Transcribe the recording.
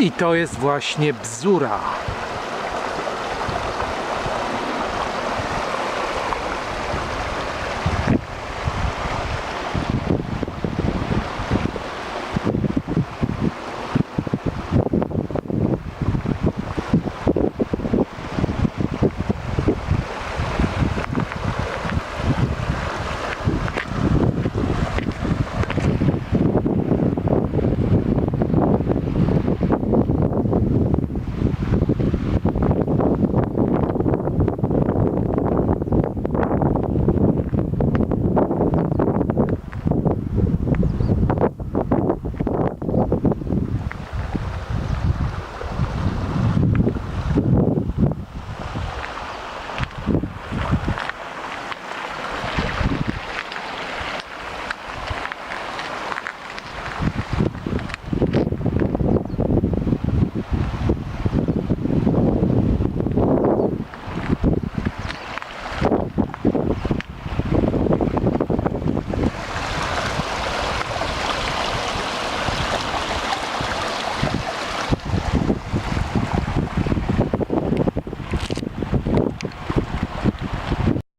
I to jest właśnie bzura.